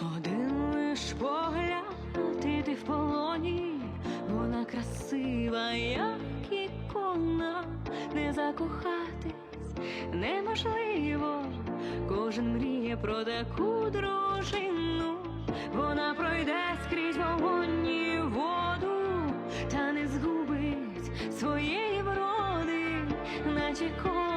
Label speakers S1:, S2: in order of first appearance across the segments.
S1: один лиш погляд, і ти в полоні, вона красива, як ікона, не закохатись неможливо, кожен мріє про таку дружину, вона пройде скрізь вогонь і воду, та не згубить своєї вроди, наче кон.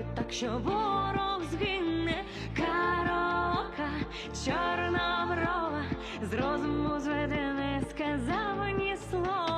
S1: зробити так, що ворог згине карока чорна брова, з розуму зведе, не сказав ні слова.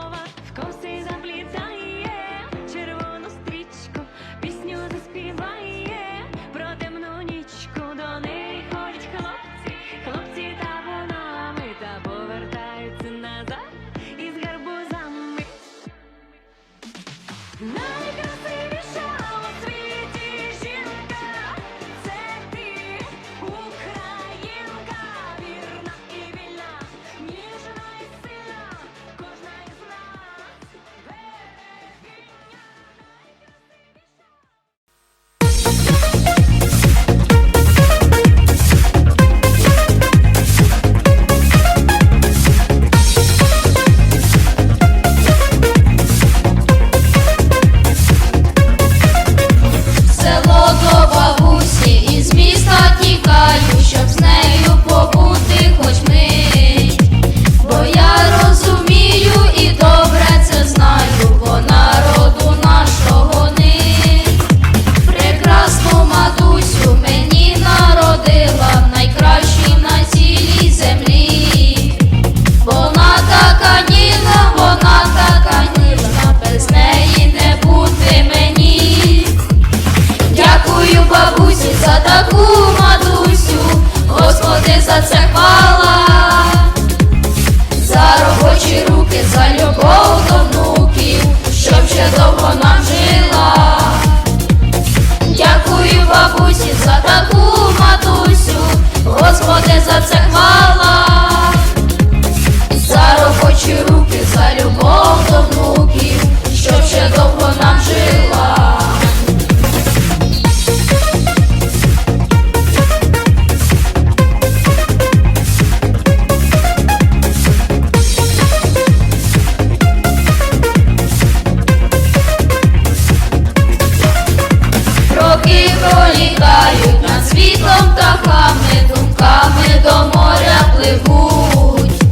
S2: Птахами, думками до моря пливуть.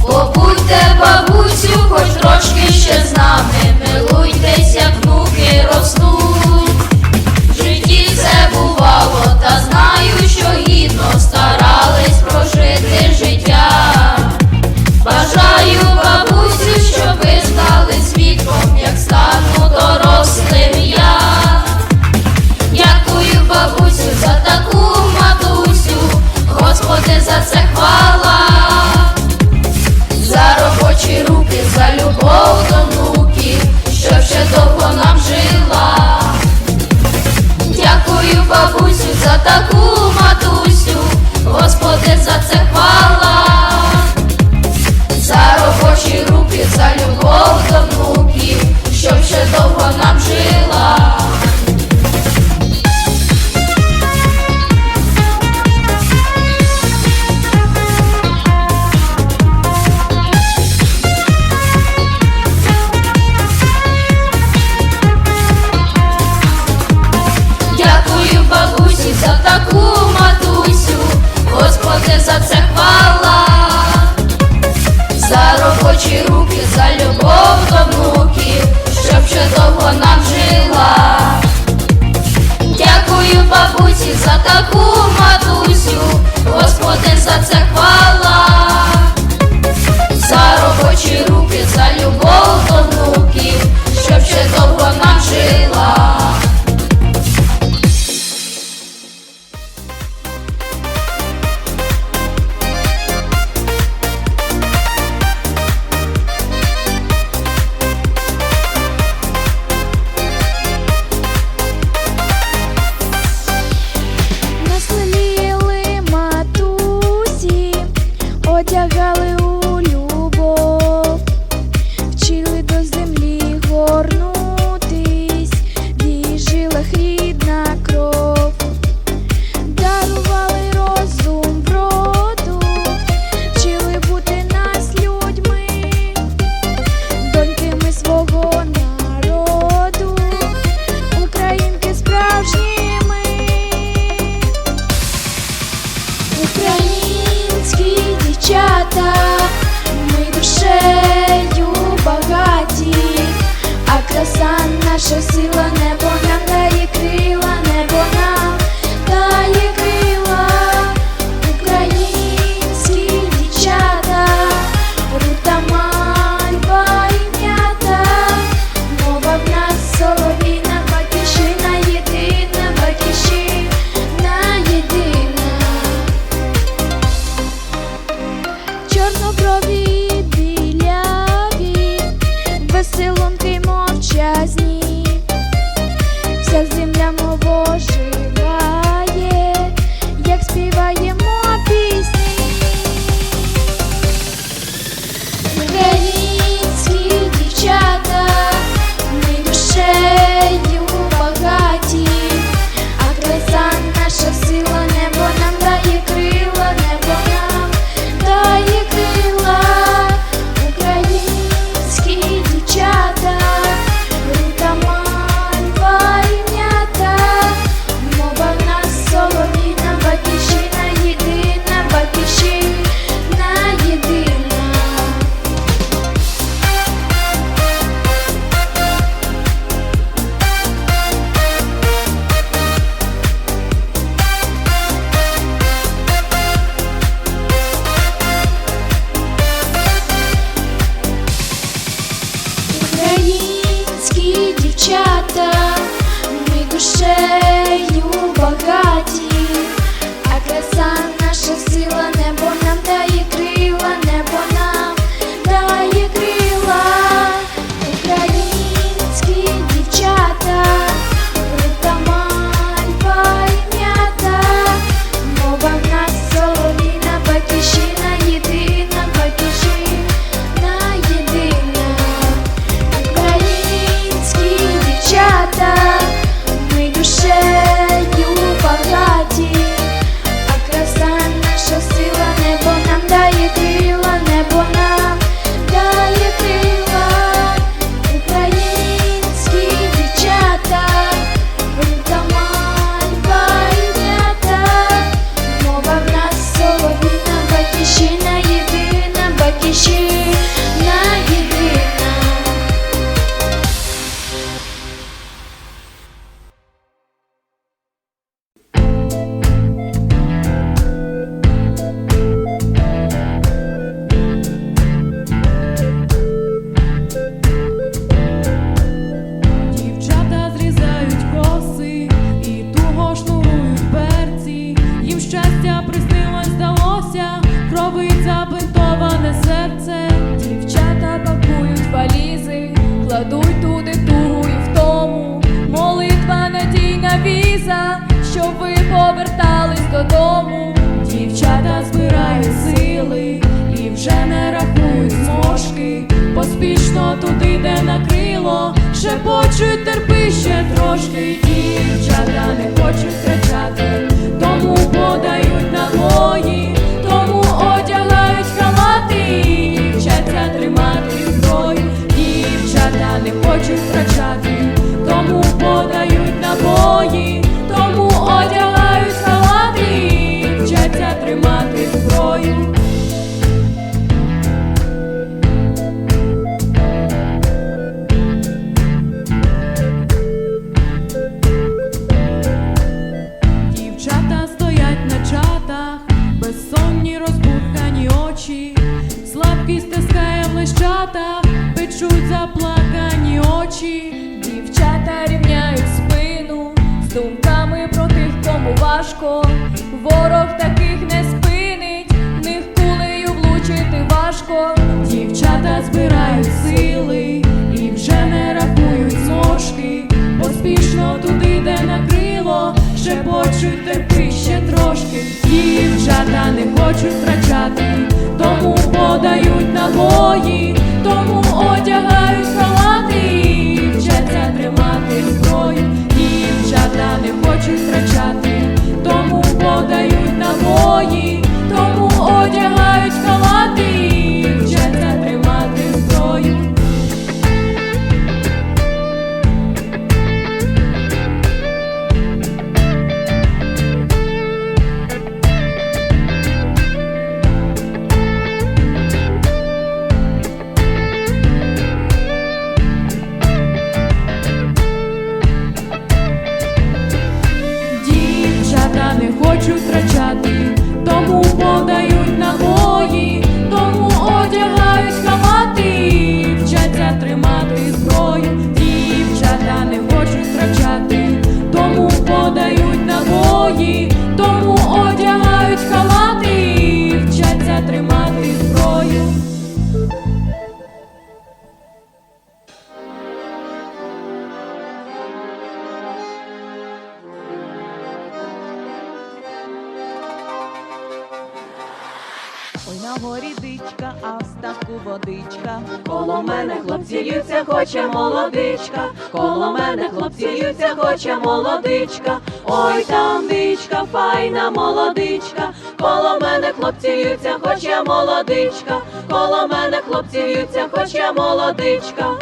S2: Побудьте, бабусю, хоч трошки ще з нами,
S3: милуйтеся. часів вічно туди,
S1: де накрило, шепочуть, терпи ще трошки, дівчата не хочуть втрачати, тому подають набої, тому одягають хамати, дівчата тримати зброю, дівчата не хочуть втрачати, тому подають набої.
S3: думками про тих, кому важко, ворог таких не спинить, них кулею влучити важко,
S1: дівчата збирають сили і вже не рахують ножки, поспішно туди, де накрило, шепочуть терпи ще трошки. Дівчата не хочуть втрачати, тому подають набої, тому одягають халати.
S4: Водичка. Коло мене хлопці ються, хоче молодичка. Коло мене хлопці ються, хоче молодичка. Ой, там дичка, файна молодичка. Коло мене хлопці ються, хоче молодичка. Коло мене хлопці ються, хоче молодичка.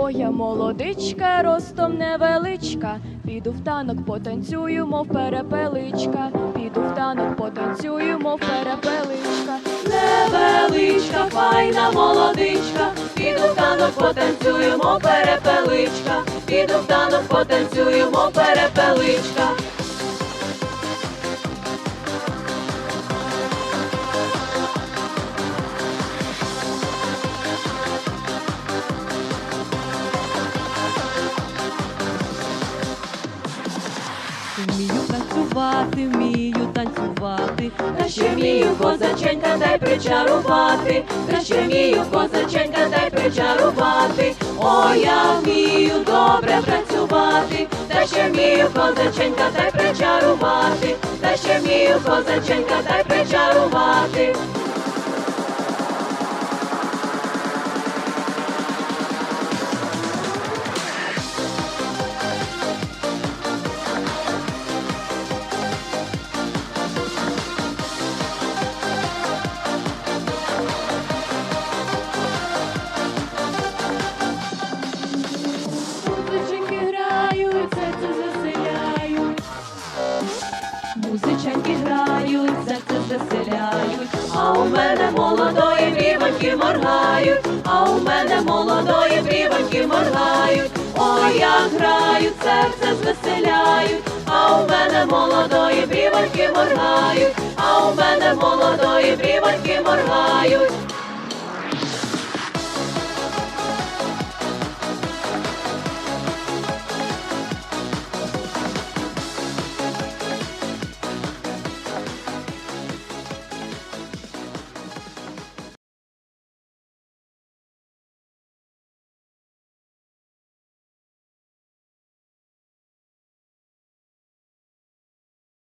S5: Ой, я молодичка, ростом невеличка. Піду в танок, потанцюю, мов перепеличка. Піду в танок, потанцюю, мов перепеличка.
S4: Невеличка, файна молодичка, піду в танок, потанцюємо перепеличка, піду в танок, потанцюємо перепеличка. Танцювати, вмію танцювати, та ще вмію козаченька дай причарувати, та ще вмію козаченька дай причарувати. о, я вмію добре працювати, та ще вмію козаченька дай причарувати, та ще вмію козаченька дай причарувати. а у мене молодої брівоньки моргають, ой, я граю, серце звеселяють, а у мене молодої брівоньки моргають, а у мене молодої брівоньки